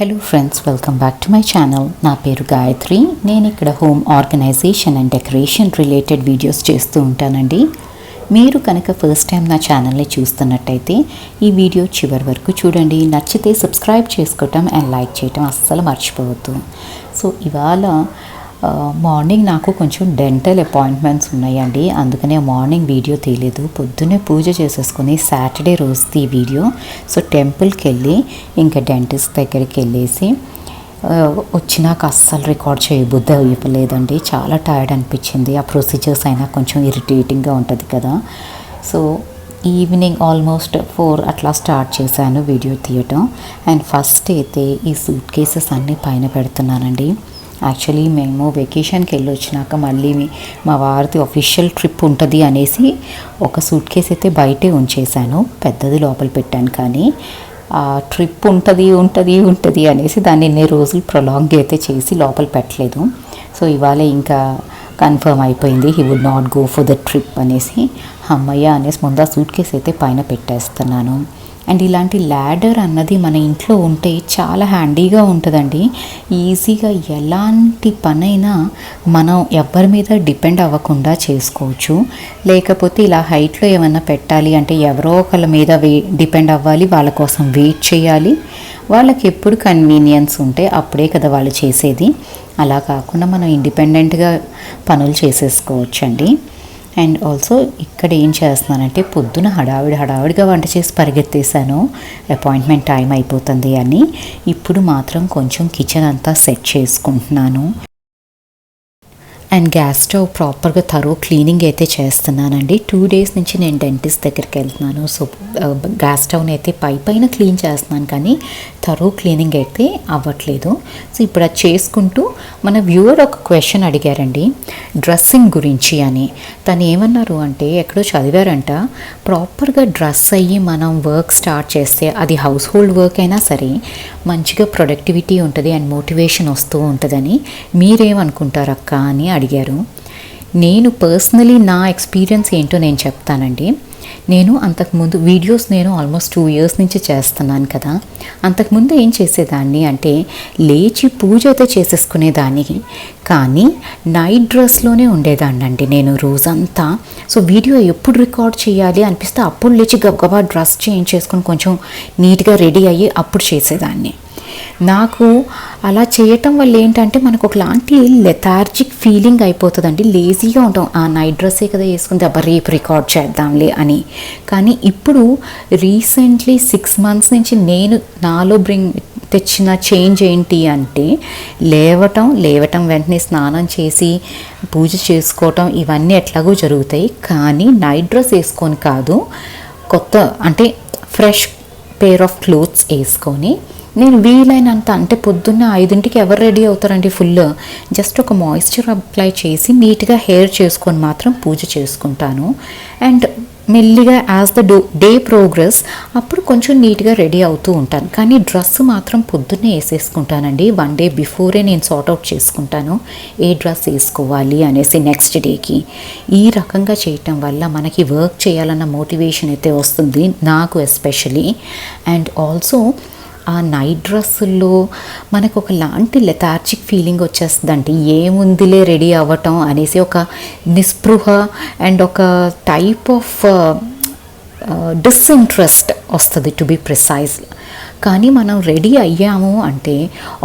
Hello friends welcome back to my channel నా పేరు గాయత్రి. నేను ఇక్కడ home organization and decoration related videos చేస్తూ ఉంటానండి. మీరు కనుక ఫస్ట్ టైం నా ఛానల్ని చూస్తున్నట్టయితే ఈ వీడియో చివరి వరకు చూడండి. నచ్చితే సబ్స్క్రైబ్ చేసుకోవటం అండ్ లైక్ చేయటం అస్సలు మర్చిపోవద్దు. సో ఇవాళ మార్నింగ్ నాకు కొంచెం డెంటల్ అపాయింట్మెంట్స్ ఉన్నాయండి. అందుకనే మార్నింగ్ వీడియో తీయలేదు. పొద్దున్నే పూజ చేసేసుకుని సాటర్డే రోజుది ఈ వీడియో. సో టెంపుల్కి వెళ్ళి ఇంకా డెంటిస్ట్ దగ్గరికి వెళ్ళేసి వచ్చినాక అస్సలు రికార్డ్ చేయబుద్ధి ఇవ్వలేదండి చాలా టైర్డ్ అనిపించింది. ఆ ప్రొసీజర్స్ అయినా కొంచెం ఇరిటేటింగ్గా ఉంటుంది కదా. సో ఈవినింగ్ ఆల్మోస్ట్ ఫోర్ అట్లా స్టార్ట్ చేశాను వీడియో తీయటం. అండ్ ఫస్ట్ అయితే ఈ సూట్ కేసెస్ అన్నీ పైన పెడుతున్నానండి. యాక్చువల్లీ మేము వెకేషన్కి వెళ్ళి వచ్చినాక మళ్ళీ మీ- మా వారిది అఫీషియల్ ట్రిప్ ఉంటుంది అనేసి ఒక సూట్ కేస్ అయితే బయటే ఉంచేశాను. పెద్దది లోపల పెట్టాను కానీ ఆ ట్రిప్ ఉంటుంది ఉంటుంది ఉంటుంది అనేసి దాన్ని ఎన్ని రోజులు ప్రొలాంగ్ అయితే చేసి లోపల పెట్టలేదు. సో ఇవాళ ఇంకా కన్ఫర్మ్ అయిపోయింది. He would not go for the trip అనేసి అమ్మయ్య అనేసి ముందు ఆ సూట్ కేస్ అయితే పైన పెట్టేస్తున్నాను. అండ్ ఇలాంటి ల్యాడర్ అన్నది మన ఇంట్లో ఉంటే చాలా హ్యాండీగా ఉంటుందండి. ఈజీగా ఎలాంటి పనైనా మనం ఎవరి మీద డిపెండ్ అవ్వకుండా చేసుకోవచ్చు. లేకపోతే ఇలా హైట్లో ఏమైనా పెట్టాలి అంటే ఎవరో ఒకళ్ళ మీద వే డిపెండ్ అవ్వాలి వాళ్ళ కోసం వెయిట్ చేయాలి. వాళ్ళకి ఎప్పుడు కన్వీనియన్స్ ఉంటే అప్పుడే కదా వాళ్ళు చేసేది. అలా కాకుండా మనం ఇండిపెండెంట్గా పనులు చేసేసుకోవచ్చండి. అండ్ ఆల్సో ఇక్కడ ఏం చేస్తున్నానంటే పొద్దున హడావిడి హడావిడిగా వంట చేసి పరిగెత్తేసాను అపాయింట్మెంట్ టైం అయిపోతుంది అని. ఇప్పుడు మాత్రం కొంచెం కిచెన్ అంతా సెట్ చేసుకుంటున్నాను. అండ్ గ్యాస్ స్టవ్ ప్రాపర్గా థరో క్లీనింగ్ అయితే చేస్తున్నానండి. టూ డేస్ నుంచి నేను డెంటిస్ట్ దగ్గరికి వెళ్తున్నాను. సో గ్యాస్ స్టవ్ని అయితే పై పైన క్లీన్ చేస్తున్నాను కానీ థరో క్లీనింగ్ అయితే అవ్వట్లేదు. సో ఇప్పుడు అది చేసుకుంటూ మన వ్యూవర్ ఒక క్వశ్చన్ అడిగారండి. డ్రెస్సింగ్ గురించి అని. తను ఏమన్నారు అంటే ఎక్కడో చదివారంట ప్రాపర్గా డ్రెస్ అయ్యి మనం వర్క్ స్టార్ట్ చేస్తే అది హౌస్ హోల్డ్ వర్క్ అయినా సరే మంచిగా ప్రొడక్టివిటీ ఉంటుంది అండ్ మోటివేషన్ వస్తూ ఉంటుందని మీరేమనుకుంటారు అక్క అని అడిగారు. నేను పర్సనలీ నా ఎక్స్పీరియన్స్ ఏంటో నేను చెప్తానండి. నేను అంతకుముందు వీడియోస్ నేను ఆల్మోస్ట్ టూ ఇయర్స్ నుంచి చేస్తున్నాను కదా. అంతకుముందు ఏం చేసేదాన్ని అంటే లేచి పూజ అయితే చేసేసుకునేదాన్ని. కానీ నైట్ డ్రెస్లోనే ఉండేదాన్ని అండి నేను రోజంతా. సో వీడియో ఎప్పుడు రికార్డ్ చేయాలి అనిపిస్తే అప్పుడు లేచి గబగబా డ్రెస్ చేంజ్ చేసుకొని కొంచెం నీట్గా రెడీ అయ్యి అప్పుడు చేసేదాన్ని. నాకు అలా చేయటం వల్ల ఏంటంటే మనకు ఒకలాంటి లెథార్జిక్ ఫీలింగ్ అయిపోతుందండి. లేజీగా ఉంటాం. ఆ నైట్ డ్రెస్సే కదా వేసుకుంది అబ్బా రేపు రికార్డ్ చేద్దాంలే అని. కానీ ఇప్పుడు రీసెంట్లీ సిక్స్ మంత్స్ నుంచి నేను నాలో బ్రింగ్ తెచ్చిన చేంజ్ ఏంటి అంటే లేవటం లేవటం వెంటనే స్నానం చేసి పూజ చేసుకోవటం ఇవన్నీ ఎట్లాగో జరుగుతాయి. కానీ నైట్ డ్రెస్ వేసుకొని కాదు కొత్త అంటే ఫ్రెష్ పేర్ ఆఫ్ క్లోత్స్ వేసుకొని నేను వీలైనంత అంటే పొద్దున్న ఐదింటికి ఎవరు రెడీ అవుతారండి ఫుల్? జస్ట్ ఒక మాయిశ్చర్ అప్లై చేసి నీట్గా హెయిర్ చేసుకొని మాత్రం పూజ చేసుకుంటాను. అండ్ మెల్లిగా as the do day progress అప్పుడు కొంచెం నీట్గా రెడీ అవుతూ ఉంటాను. కానీ డ్రెస్ మాత్రం పొద్దున్నే వేసేసుకుంటానండి. వన్ డే బిఫోరే నేను సార్ట్ అవుట్ చేసుకుంటాను. ఏ డ్రెస్ వేసుకోవాలి అనేసి నెక్స్ట్ డేకి ఈ రకంగా చేయటం వల్ల మనకి వర్క్ చేయాలన్న మోటివేషన్ అయితే వస్తుంది నాకు ఎస్పెషలీ అండ్ ఆల్సో ఆ నైట్ డ్రెస్సుల్లో మనకు ఒకలాంటి లెథార్జిక్ ఫీలింగ్ వచ్చేస్తుందండి. ఏముందిలే రెడీ అవ్వటం అనేసి ఒక నిస్పృహ అండ్ ఒక టైప్ ఆఫ్ డిస్ఇంట్రెస్ట్ వస్తుంది టు బి ప్రిసైజ్ కానీ మనం రెడీ అయ్యాము అంటే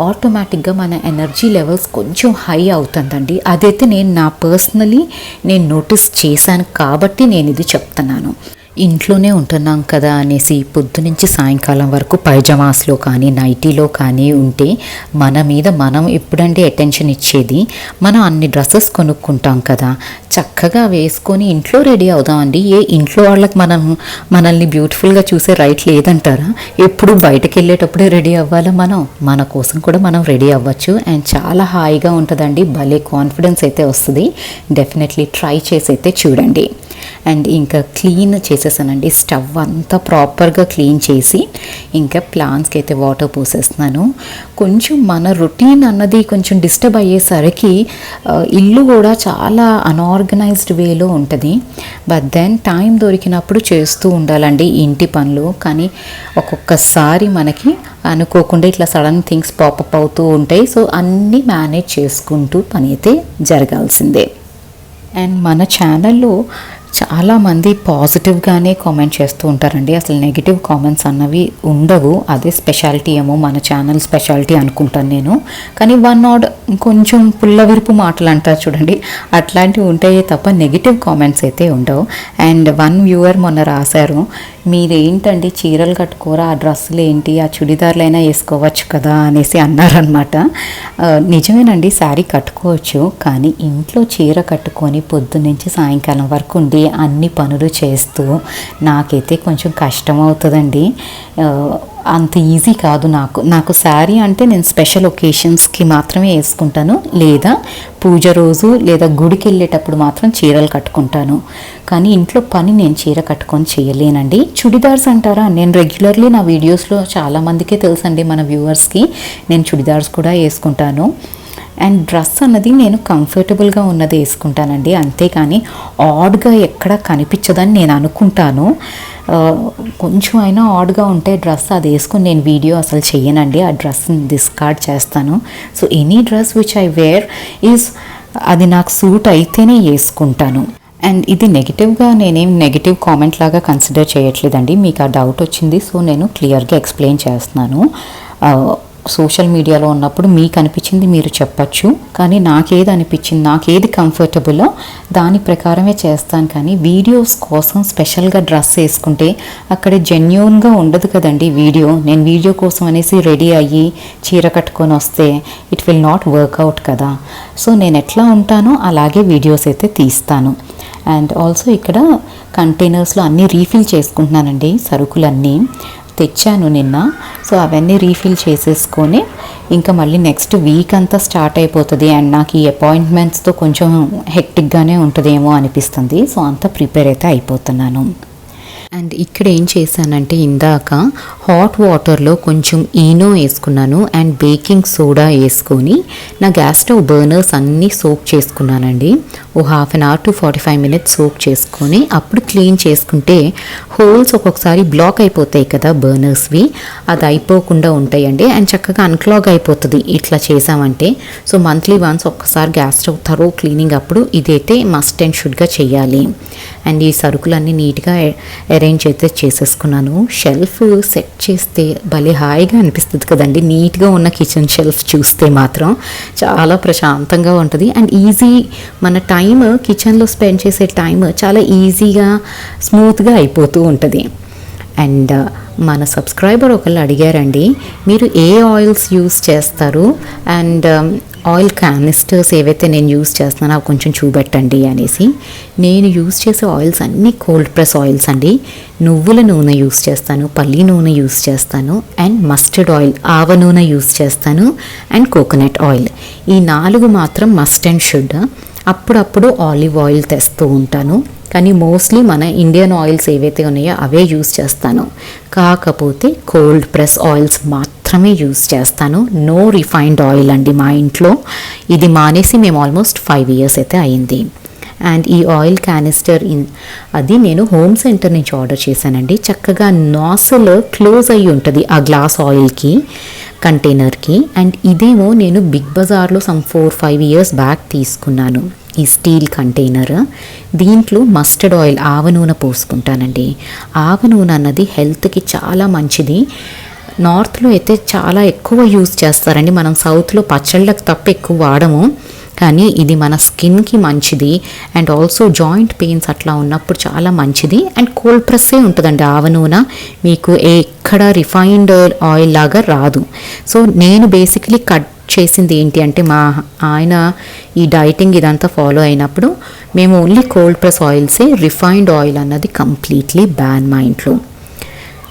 ఆటోమేటిక్గా మన ఎనర్జీ లెవెల్స్ కొంచెం హై అవుతుందండి. అదైతే నేను నా పర్సనలీ నేను నోటీస్ చేశాను కాబట్టి నేను ఇది చెప్తున్నాను. ఇంట్లోనే ఉంటున్నాం కదా అనేసి పొద్దునుంచి సాయంకాలం వరకు పైజమాస్లో కానీ నైటీలో కానీ ఉంటే మన మీద మనం ఎప్పుడంటే అటెన్షన్ ఇచ్చేది మనం అన్ని డ్రెస్సెస్ కొనుక్కుంటాం కదా. చక్కగా వేసుకొని ఇంట్లో రెడీ అవుదామండి. ఏ ఇంట్లో వాళ్ళకి మనం మనల్ని బ్యూటిఫుల్గా చూసే రైట్ లేదంటారా? ఎప్పుడు బయటకు వెళ్ళేటప్పుడే రెడీ అవ్వాలా మనం. మన కోసం కూడా మనం రెడీ అవ్వచ్చు. అండ్ చాలా హాయిగా ఉంటుందండి. భలే కాన్ఫిడెన్స్ అయితే వస్తుంది. డెఫినెట్లీ ట్రై చేసి అయితే చూడండి. అండ్ ఇంకా క్లీన్ చేసేసానండి. స్టవ్ అంతా ప్రాపర్గా క్లీన్ చేసి ఇంకా ప్లాంట్స్కి అయితే వాటర్ పోసేస్తున్నాను. కొంచెం మన రొటీన్ అన్నది కొంచెం డిస్టర్బ్ అయ్యేసరికి ఇల్లు కూడా చాలా అనార్గనైజ్డ్ వేలో ఉంటుంది. బట్ దెన్ టైం దొరికినప్పుడు చేస్తూ ఉండాలండి ఇంటి పనులు. కానీ ఒక్కొక్కసారి మనకి అనుకోకుండా ఇట్లా సడన్ థింగ్స్ పాపప్ అవుతూ ఉంటాయి. సో అన్నీ మేనేజ్ చేసుకుంటూ పని అయితే జరగాల్సిందే. అండ్ మన ఛానల్లో చాలామంది పాజిటివ్గానే కామెంట్ చేస్తూ ఉంటారండి. అసలు నెగిటివ్ కామెంట్స్ అన్నవి ఉండవు. అదే స్పెషాలిటీ ఏమో మన ఛానల్ స్పెషాలిటీ అనుకుంటాను నేను. కానీ వన్ నాట్ కొంచెం పుల్లవిరుపు మాటలు అంటారు చూడండి. అట్లాంటివి ఉంటాయే తప్ప నెగిటివ్ కామెంట్స్ అయితే ఉండవు. అండ్ వన్ వ్యూవర్ మొన్న రాశారు మీరేంటండి చీరలు కట్టుకోరా ఆ డ్రెస్సులు ఏంటి ఆ చుడిదార్లైనా వేసుకోవచ్చు కదా అనేసి అన్నారనమాట నిజమేనండి శారీ కట్టుకోవచ్చు కానీ ఇంట్లో చీర కట్టుకొని పొద్దున్నుంచి సాయంకాలం వరకు ఉండి అన్ని పనులు చేస్తూ నాకైతే కొంచెం కష్టం అవుతుందండి అంత ఈజీ కాదు నాకు. నాకు శారీ అంటే నేను స్పెషల్ ఒకేషన్స్కి మాత్రమే వేసుకుంటాను. లేదా పూజ రోజు లేదా గుడికి వెళ్ళేటప్పుడు మాత్రం చీరలు కట్టుకుంటాను. కానీ ఇంట్లో పని నేను చీర కట్టుకొని చేయలేనండి. చుడిదార్స్ అంటారా? నేను రెగ్యులర్లీ నా వీడియోస్లో చాలామందికే తెలుసండి మన వ్యూవర్స్కి. నేను చుడిదార్స్ కూడా వేసుకుంటాను. అండ్ డ్రెస్ అన్నది నేను కంఫర్టబుల్గా ఉన్నది వేసుకుంటానండి. అంతేకాని ఆడ్గా ఎక్కడ కనిపించదని నేను అనుకుంటాను. కొంచెం అయినా ఆడ్గా ఉంటే డ్రెస్ అది వేసుకుని నేను వీడియో అసలు చెయ్యనండి. ఆ డ్రెస్ని డిస్కార్డ్ చేస్తాను. So any dress which I wear is అది నాకు సూట్ అయితేనే వేసుకుంటాను. అండ్ ఇది నెగిటివ్గా నేనేం నెగిటివ్ కామెంట్ లాగా కన్సిడర్ చేయట్లేదండి. మీకు ఆ డౌట్ వచ్చింది సో నేను క్లియర్గా ఎక్స్ప్లెయిన్ చేస్తున్నాను. సోషల్ మీడియాలో ఉన్నప్పుడు మీకు అనిపించింది మీరు చెప్పచ్చు. కానీ నాకేది అనిపించింది నాకేది కంఫర్టబుల్లో దాని ప్రకారమే చేస్తాను. కానీ వీడియోస్ కోసం స్పెషల్గా డ్రెస్ వేసుకుంటే అక్కడ జెన్యున్గా ఉండదు కదండి వీడియో. నేను వీడియో కోసం అనేసి రెడీ అయ్యి చీర కట్టుకొని వస్తే it will not work out కదా. సో నేను ఎట్లా ఉంటానో అలాగే వీడియోస్ అయితే తీస్తాను. అండ్ ఆల్సో ఇక్కడ కంటైనర్స్లో అన్నీ రీఫిల్ చేసుకుంటున్నానండి సరుకులన్నీ. తెచ్చాను నిన్న. సో అవన్నీ రీఫిల్ చేసేసుకొని ఇంకా మళ్ళీ నెక్స్ట్ వీక్ అంతా స్టార్ట్ అయిపోతుంది. అండ్ నాకు ఈ అపాయింట్మెంట్స్తో కొంచెం హెక్టిక్గానే ఉంటుందేమో అనిపిస్తుంది. సో అంతా ప్రిపేర్ అయితే అయిపోతున్నాను. అండ్ ఇక్కడ ఏం చేశానంటే ఇందాక హాట్ వాటర్లో కొంచెం ఈనో వేసుకున్నాను. అండ్ బేకింగ్ సోడా వేసుకొని నా గ్యాస్ స్టవ్ బర్నర్స్ అన్నీ సోక్ చేసుకున్నానండి. ఓ half an hour to forty five minutes soak చేసుకొని అప్పుడు క్లీన్ చేసుకుంటే హోల్స్ ఒక్కొక్కసారి బ్లాక్ అయిపోతాయి కదా బర్నర్స్వి. అది అయిపోకుండా ఉంటాయండి. అండ్ చక్కగా అన్క్లాగ్ అయిపోతుంది ఇట్లా చేసామంటే. సో మంత్లీ వన్స్ ఒక్కసారి గ్యాస్ స్టవ్ థరో క్లీనింగ్ అప్పుడు ఇదైతే మస్ట్ అండ్ షుడ్గా చేయాలి. అండ్ ఈ సరుకులన్నీ నీట్గా అరేంజ్ అయితే చేసేసుకున్నాను. షెల్ఫ్ సెట్ చేస్తే భలే హాయిగా అనిపిస్తుంది కదండి. నీట్గా ఉన్న కిచెన్ షెల్ఫ్ చూస్తే మాత్రం చాలా ప్రశాంతంగా ఉంటుంది. అండ్ ఈజీ మన టైం కిచెన్లో స్పెండ్ చేసే టైం చాలా ఈజీగా స్మూత్గా అయిపోతూ ఉంటుంది. అండ్ uh, మన సబ్స్క్రైబర్ ఒకళ్ళు అడిగారండి మీరు ఏ ఆయిల్స్ యూస్ చేస్తారు? అండ్ ఆయిల్ క్యానిస్టర్స్ ఏవైతే నేను యూస్ చేస్తున్నానో అవి కొంచెం చూపెట్టండి అనేసి. నేను యూస్ చేసే ఆయిల్స్ అన్నీ కోల్డ్ ప్రెస్ ఆయిల్స్ అండి. నువ్వుల నూనె యూస్ చేస్తాను పల్లి నూనె యూస్ చేస్తాను అండ్ మస్టర్డ్ ఆయిల్ ఆవ నూనె యూస్ చేస్తాను అండ్ కోకోనట్ ఆయిల్ ఈ నాలుగు మాత్రం మస్ట్ అండ్ షుడ్ అప్పుడప్పుడు ఆలివ్ ఆయిల్ తెస్తూ ఉంటాను. కానీ మోస్ట్లీ మన ఇండియన్ ఆయిల్స్ ఏవైతే ఉన్నాయో అవే యూస్ చేస్తాను. కాకపోతే కోల్డ్ ప్రెస్ ఆయిల్స్ మాత్రమే యూస్ చేస్తాను. నో రిఫైన్డ్ ఆయిల్ అండి మా ఇంట్లో. ఇది మానేసి మేము ఆల్మోస్ట్ ఫైవ్ ఇయర్స్ అయితే అయింది. అండ్ ఈ ఆయిల్ క్యానిస్టర్ ఇన్ అది నేను హోమ్ సెంటర్ నుంచి ఆర్డర్ చేశానండి. చక్కగా నాసల్ క్లోజ్ అయ్యి ఉంటుంది ఆ గ్లాస్ ఆయిల్కి కంటైనర్కి అండ్ ఇదేమో నేను బిగ్ బజార్లో some four five years back తీసుకున్నాను. ఈ స్టీల్ కంటైనర్ దీంట్లో మస్టర్డ్ ఆయిల్ ఆవ నూనె పోసుకుంటానండి. ఆవ నూనె అన్నది హెల్త్కి చాలా మంచిది. నార్త్లో అయితే చాలా ఎక్కువ యూజ్ చేస్తారండి. మనం సౌత్లో పచ్చళ్ళకు తప్ప ఎక్కువ వాడము. కానీ ఇది మన స్కిన్కి మంచిది. అండ్ ఆల్సో జాయింట్ పెయిన్స్ అట్లా ఉన్నప్పుడు చాలా మంచిది. అండ్ కోల్డ్ ప్రెస్సే ఉంటుందండి ఆవ నూనె. మీకు ఎక్కడ రిఫైన్డ్ ఆయిల్ లాగా రాదు. సో నేను బేసిక్లీ కట్ చేసింది ఏంటి అంటే మా ఆయన ఈ డైటింగ్ ఇదంతా ఫాలో అయినప్పుడు మేము ఓన్లీ కోల్డ్ ప్రెస్ ఆయిల్సే రిఫైన్డ్ ఆయిల్ అన్నది కంప్లీట్లీ బ్యాన్ మా ఇంట్లో.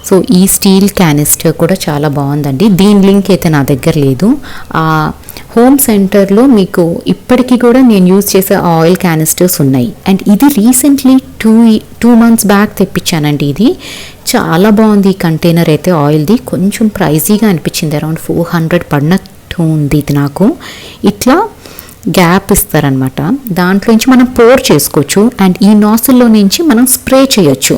సో ఈ స్టీల్ క్యానిస్టర్ కూడా చాలా బాగుందండి. దీని లింక్ అయితే నా దగ్గర లేదు. ఆ హోమ్ సెంటర్లో మీకు ఇప్పటికీ కూడా నేను యూజ్ చేసే ఆయిల్ క్యానిస్టర్స్ ఉన్నాయి. అండ్ ఇది recently two two months back తెప్పించానండి ఇది. చాలా బాగుంది ఈ కంటైనర్ అయితే ఆయిల్ది. కొంచెం ప్రైజీగా అనిపించింది. అరౌండ్ ఫోర్ హండ్రెడ్ పడినట్టు ఉంది ఇది నాకు. ఇట్లా గ్యాప్ ఇస్తారనమాట దాంట్లో నుంచి మనం పోర్ చేసుకోవచ్చు. అండ్ ఈ నాసుల్లో నుంచి మనం స్ప్రే చేయొచ్చు.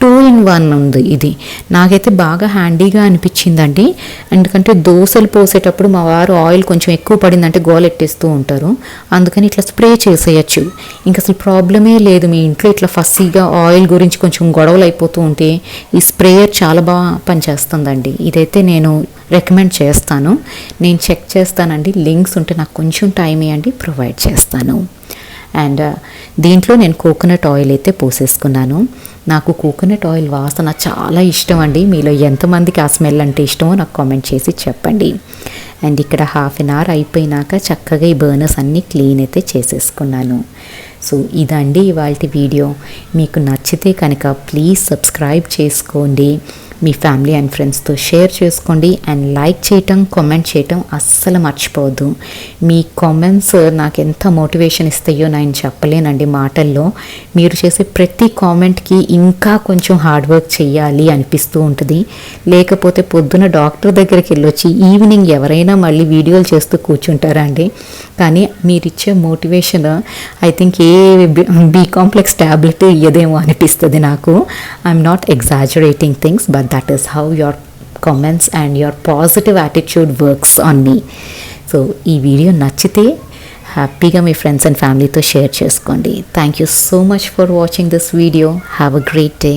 టూ ఇన్ వన్ ఉంది ఇది. నాకైతే బాగా హ్యాండీగా అనిపించిందండి. ఎందుకంటే దోశలు పోసేటప్పుడు మా వారు ఆయిల్ కొంచెం ఎక్కువ పడిందంటే గోలెట్టేస్తూ ఉంటారు. అందుకని ఇట్లా స్ప్రే చేసేయచ్చు. ఇంకా అసలు ప్రాబ్లమే లేదు మీ ఇంట్లో ఇట్లా ఫస్సీగా ఆయిల్ గురించి కొంచెం గొడవలు అయిపోతూ ఉంటే ఈ స్ప్రేయర్ చాలా బాగా పనిచేస్తుందండి. ఇదైతే నేను రికమెండ్ చేస్తాను. నేను చెక్ చేస్తానండి. లింక్స్ ఉంటే నాకు కొంచెం టైం ఇవ్వండి ప్రొవైడ్ చేస్తాను. అండ్ దీంట్లో నేను కోకోనట్ ఆయిల్ అయితే పోసేసుకున్నాను. నాకు కోకోనట్ ఆయిల్ వాసన చాలా ఇష్టం అండి మీలో ఎంతమందికి ఆ స్మెల్ అంటే ఇష్టమో నాకు కామెంట్ చేసి చెప్పండి. అండ్ ఇక్కడ హాఫ్ అన్ అవర్ అయిపోయినాక చక్కగా ఈ బర్నర్స్ అన్నీ క్లీన్ అయితే చేసేసుకున్నాను. సో ఇదండి ఇవాళ వీడియో. మీకు నచ్చితే కనుక ప్లీజ్ సబ్స్క్రైబ్ చేసుకోండి. మీ ఫ్యామిలీ అండ్ ఫ్రెండ్స్తో షేర్ చేసుకోండి అండ్ లైక్ చేయటం కామెంట్ చేయటం అస్సలు మర్చిపోవద్దు. మీ కామెంట్స్ నాకు ఎంత మోటివేషన్ ఇస్తాయో నేను చెప్పలేనండి మాటల్లో. మీరు చేసే ప్రతి కామెంట్కి ఇంకా కొంచెం హార్డ్ వర్క్ చేయాలి అనిపిస్తూ ఉంటుంది. లేకపోతే పొద్దున డాక్టర్ దగ్గరికి వెళ్ళొచ్చి ఈవినింగ్ ఎవరైనా మళ్ళీ వీడియోలు చేస్తూ కూర్చుంటారా అండి? కానీ మీరు ఇచ్చే motivation I think a B complex tablet ఇయ్యదేమో అనిపిస్తుంది నాకు. I'm not exaggerating things but that is how your comments and your positive attitude works on me so ఈ వీడియో నచ్చితే హ్యాపీగా మీ ఫ్రెండ్స్ అండ్ ఫ్యామిలీతో షేర్ చేసుకోండి. Thank you so much for watching this video have a great day